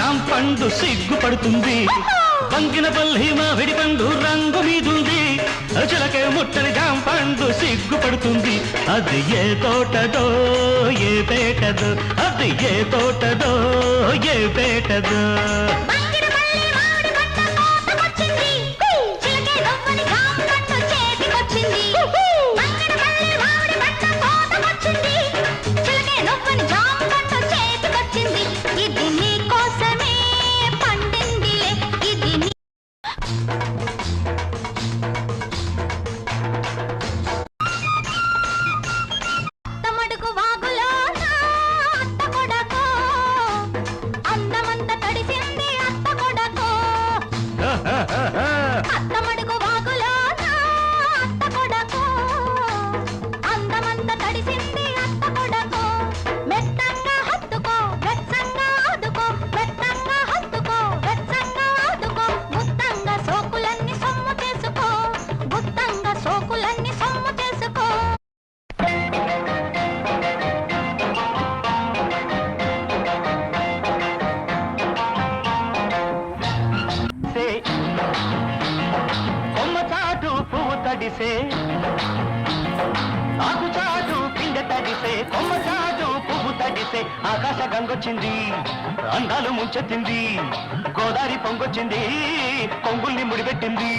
జాంపండు సిగ్గుపడుతుంది. వంగిన పల్లి మామిడి పండు రంగు మీదుంది. చిలకే ముట్టని జాంపండు సిగ్గుపడుతుంది. అది ఏ తోటదో ఏ పేటదో అది ఏ తోటదో ఏ పేటదో. Ah, no! తడిసే. ఆకు చాటు కింద తడిసే కొమ్మ చాటు పువ్వు తడిసే ఆకాశ గంగొచ్చింది అందాలు ముంచెత్తింది గోదావరి పొంగొచ్చింది కొంగుల్ని ముడిపెట్టింది.